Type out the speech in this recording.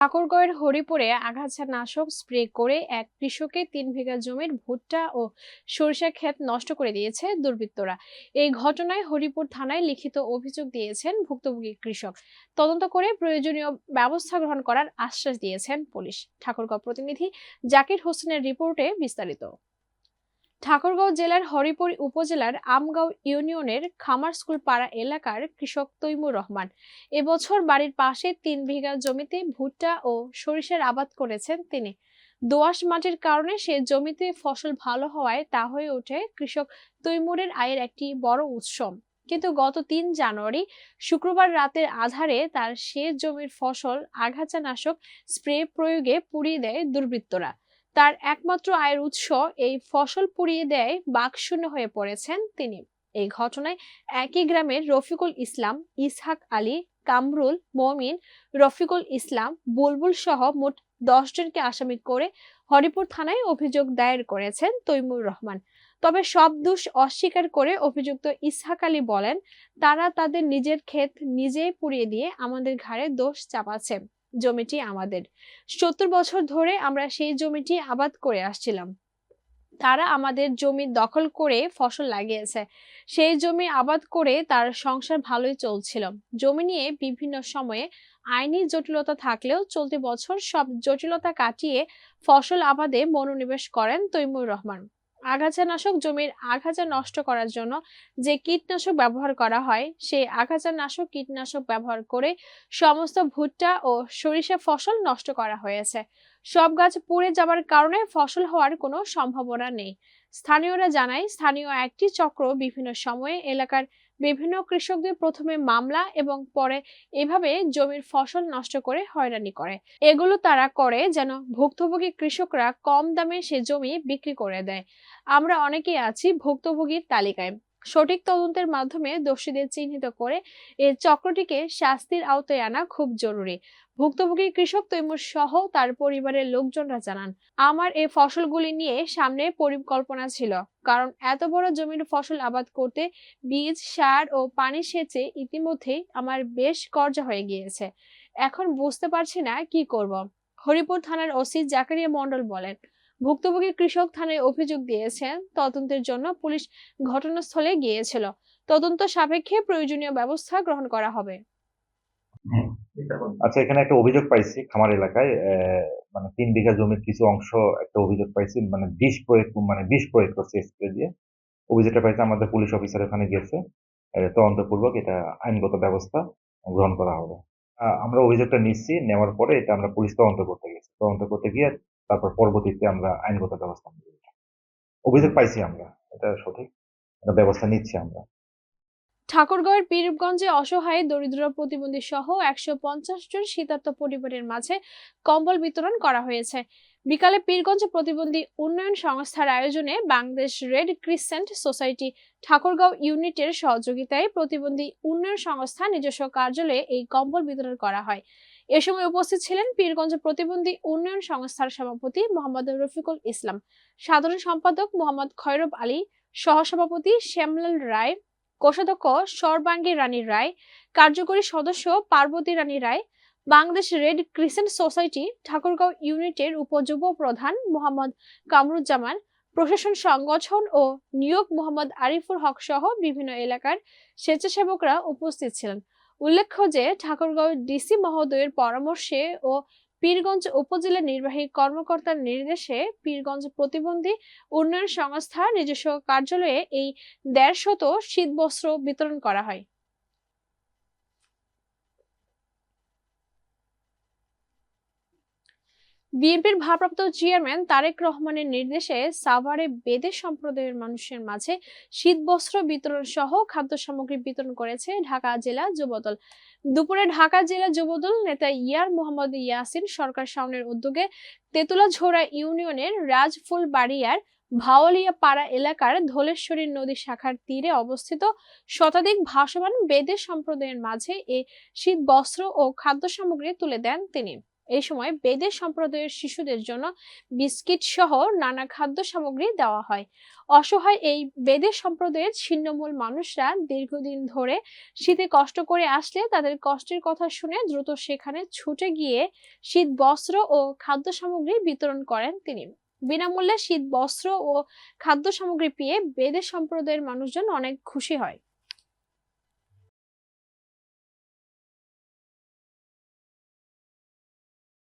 ঠাকুরগাঁওয়ের হরিপুরে আগাছা নাশক স্প্রে করে এক কৃষকের তিন বিঘা জমির ভুট্টা ও সরিষা ক্ষেত নষ্ট করে দিয়েছে দুর্বৃত্তরা। এই ঘটনায় হরিপুর থানায় লিখিত অভিযোগ দিয়েছেন ভুক্তভোগী কৃষক। তদন্ত করে প্রয়োজনীয় ব্যবস্থা গ্রহণ করার আশ্বাস দিয়েছেন পুলিশ। ঠাকুরগাঁও প্রতিনিধি জাকির হোসেনের রিপোর্টে বিস্তারিত। ঠাকুরগাঁও জেলার হরিপুর উপজেলার আমগাঁও ইউনিয়নের খামার স্কুল পাড়া এলাকার কৃষক তৈমুর রহমান। এবছর বাড়ির পাশে তিন বিঘা জমিতে ভুট্টা ও সরিষার আবাদ করেছেন তিনি। দোআঁশ মাটির কারণে সে জমিতে ফসল ভালো হওয়ায় তা হয়ে ওঠে কৃষক তৈমুরের আয়ের একটি বড় উৎস কিন্তু গত তিন জানুয়ারি শুক্রবার রাতের আধারে তার সে জমির ফসল আঘাচানাশক স্প্রে প্রয়োগে পুড়িয়ে দেয় দুর্বৃত্তরা। তার একমাত্র আয়ের উৎস এই ফসল পুড়িয়ে দেয় বাকশূন্য হয়ে পড়েছেন তিনি। এই ঘটনায় একই গ্রামের রফিকুল ইসলাম, ইসহাক আলী, কামরুল মমিন, রফিকুল ইসলাম, বুলবুল সহ মোট দশ জনকে আসামি করে হরিপুর থানায় অভিযোগ দায়ের করেছেন তৈমুর রহমান। তবে সব দোষ অস্বীকার করে অভিযুক্ত ইসহাক আলী বলেন, তারা তাদের নিজের ক্ষেত নিজেই পুড়িয়ে দিয়ে আমাদের ঘাড়ে দোষ চাপাচ্ছে। জমিটি আমাদের। সত্তর বছর ধরে আমরা সেই জমিটি আবাদ করে আসছিলাম। তারা আমাদের জমি দখল করে ফসল লাগিয়েছে। সেই জমি আবাদ করে তার সংসার ভালোই চলছিল। জমি নিয়ে বিভিন্ন সময়ে আইনি জটিলতা থাকলেও চলতি বছর সব জটিলতা কাটিয়ে ফসল আবাদে মনোনিবেশ করেন তৈমুর রহমান। আগাছানাশক জমির আগাছা নষ্ট করার জন্য যে কীটনাশক ব্যবহার করা হয়, সেই আগাছানাশক কীটনাশক ব্যবহার করে সমস্ত ভুট্টা ও সরিষা ফসল নষ্ট করা হয়েছে। সব গাছ পুড়ে যাবার কারণে ফসল হওয়ার কোনো সম্ভাবনা নেই। স্থানীয়রা জানায়, স্থানীয় একটি চক্র বিভিন্ন সময়ে এলাকার বিভিন্ন কৃষকদের প্রথমে মামলা এবং পরে এভাবে জমির ফসল নষ্ট করে হয়রানি করে। এগুলো তারা করে যেন ভুক্তভোগী কৃষকরা কম দামে সে জমি বিক্রি করে দেয়। আমরা অনেকেই আছি ভুক্তভোগীর তালিকায়। সঠিক তদন্তের মাধ্যমে দোষীদের চিহ্নিত করে এই চক্রটিকে শাস্তির আওতায় আনা খুব জরুরি। ভুক্তভোগী কৃষক তৈমুর সহ তার পরিবারের লোকজনরা জানান, আমার এই ফসলগুলি নিয়ে সামনে পরিকল্পনা ছিল, কারণ এত বড় জমির ফসল আবাদ করতে বীজ, সার ও পানি সেচে ইতিমধ্যেই আমার বেশ কর্জা হয়ে গিয়েছে। এখন বুঝতে পারছি না কি করব। হরিপুর থানার ওসি জাকারিয়া মণ্ডল বলেন ভুক্তভোগী কৃষক থানায় অভিযোগ দিয়েছেন তদন্তের জন্য পুলিশ ঘটনাস্থলে গিয়েছিল। তদন্ত সাপেক্ষে প্রয়োজনীয় ব্যবস্থা গ্রহণ করা হবে। আচ্ছা এখানে একটা অভিযোগ পাইছি খামার এলাকায় মানে তিন বিঘা জমির কিছু অংশ একটা অভিযোগ পাইছি মানে বিষ প্রয়োগ মানে বিষ প্রয়োগ করছে স্প্রে দিয়ে। অভিযোগটা পাইছে আমাদের পুলিশ অফিসার ওখানে গেছে তদন্তপূর্বক এটা আইনগত ব্যবস্থা গ্রহণ করা হবে। আহ, আমরা অভিযোগটা নিচ্ছি নেওয়ার পরে এটা আমরা পুলিশ তদন্ত করতে গেছি। তদন্ত করতে গিয়ে তারপর পরবর্তীতে আমরা আইনগত ব্যবস্থা নিই অভিযোগ পাইছি আমরা, এটা সঠিক। এটা ব্যবস্থা নিচ্ছি আমরা। ঠাকুরগাঁওয়ের পীরগঞ্জে অসহায় দরিদ্র প্রতিবন্ধী সহ একশো পঞ্চাশ জন শীতার্থ পরিবারের মাঝে কম্বল বিতরণ করা হয়েছে। বিকালে পীরগঞ্জ প্রতিবন্ধী উন্নয়ন সংস্থার আয়োজনে Bangladesh red crescent society Thakurgaon ইউনিটের সহযোগিতায় প্রতিবন্ধী উন্নয়ন সংস্থা নিজস্ব কার্যালয়ে এই কম্বল বিতরণ করা হয়। এ সময় উপস্থিত ছিলেন পীরগঞ্জ প্রতিবন্ধী উন্নয়ন সংস্থার সভাপতি মোহাম্মদ রফিকুল ইসলাম, সাধারণ সম্পাদক মোহাম্মদ খয়রব আলী, সহসভাপতি শ্যামলাল রায়, কোষাধ্যক্ষ সর্বাঙ্গী রানী রায়, কার্যকরী সদস্য Parbati Rani Roy Bangladesh red crescent society Thakurgaon ইউনিটের উপযুব প্রধান মোহাম্মদ কামরুজ্জামান, প্রশাসন সংগঠন ও নিয়োগ মোহাম্মদ আরিফুর হক সহ বিভিন্ন এলাকার স্বেচ্ছাসেবকরা উপস্থিত ছিলেন। উল্লেখ্য যে, ঠাকুরগাঁও ডিসি মহোদয়ের পরামর্শে ও পীরগঞ্জ উপজেলা নির্বাহী কর্মকর্তার নির্দেশে পীরগঞ্জ প্রতিবন্ধী উন্নয়ন সংস্থা নিজস্ব কার্যালয়ে এই দেড়শত শীতবস্ত্র বিতরণ করা হয়। বিএনপির ভারপ্রাপ্ত চেয়ারম্যান তারেক রহমানের নির্দেশে সাভারে বেদে সম্প্রদায়ের মানুষের মাঝে শীতবস্ত্র বিতরণ সহ খাদ্য সামগ্রী বিতরণ করেছে ঢাকা জেলা যুবদল। দুপুরে ঢাকা জেলা যুবদল নেতা ইয়ার মোহাম্মদ ইয়াসিন সরকার সামনের উদ্যোগে তেতুলা ঝোড়া ইউনিয়নের রাজফুল বাড়িয়ার ভাওয়ালিয়া পাড়া এলাকার ধলেশ্বরী নদী শাখার তীরে অবস্থিত শতাধিক ভাসমান বেদে সম্প্রদায়ের মাঝে এ শীত বস্ত্র ও খাদ্য সামগ্রী তুলে দেন তিনি। এই সময় বেদের সম্প্রদায়ের শিশুদের জন্য বিস্কিট সহ নানা খাদ্য সামগ্রী দেওয়া হয়। অসহায় এই বেদের সম্প্রদায়ের ছিন্নমূল মানুষরা দীর্ঘদিন ধরে শীতে কষ্ট করে আসলে তাদের কষ্টের কথা শুনে দ্রুত সেখানে ছুটে গিয়ে শীত বস্ত্র ও খাদ্য সামগ্রী বিতরণ করেন তিনি। বিনামূল্যে শীত বস্ত্র ও খাদ্য সামগ্রী পেয়ে বেদের সম্প্রদায়ের মানুষজন অনেক খুশি হয়।